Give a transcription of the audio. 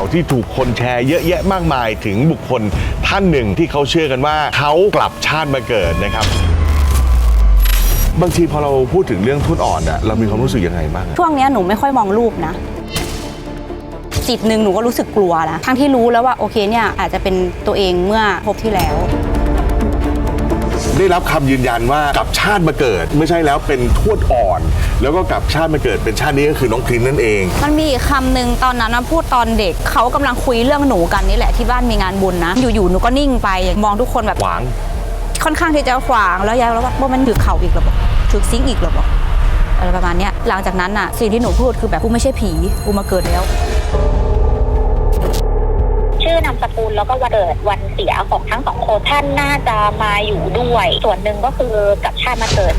าวที่ถูกคนแชร์เยอะแยะมากมายถึงบุคคลท่านหนึ่งที่เขาเชื่อกันว่าเขากลับชาติมาเกิดนะครับบางทีพอเราพูดถึงเรื่องทุนอ่อนอะเรามีความรู้สึกยังไงบ้างช่วงเนี้ยหนูไม่ค่อยมองรูปนะ จิตหนึ่งหนูก็รู้สึกกลัวนะทั้งที่รู้แล้วว่าโอเคเนี่ยอาจจะเป็นตัวเองเมื่อพบที่แล้ว ได้รับคำยืนยันว่ากลับชาติมาเกิด ไม่ใช่แล้วเป็นทวดอ่อน แล้วก็กลับชาติมาเกิดเป็นชาตินี้ก็คือน้องพรินนั่นเอง มันมีอีกคำหนึ่งตอนนั้นนะพูดตอนเด็กเขากำลังคุยเรื่องหนูกันนี่แหละที่บ้านมีงานบุญนะ อยู่ๆหนูก็นิ่งไปมองทุกคนแบบหวาง ค่อนข้างที่จะขวางแล้วยายแล้วว่าว่ามันถือเข่าอีกหรอบอกถือซิงค์อีกหรอบอกอะไรประมาณเนี้ยหลังจากนั้นน่ะสิ่งที่หนูพูดคือแบบกูไม่ใช่ผีกูมาเกิดแล้วชื่อนาม สกุลแล้วก็วันเกิดวันเสียของทั้งสองคนท่านน่าจะมาอยู่ด้วย ส่วนหนึ่งก็คือกับชาติมาเกิด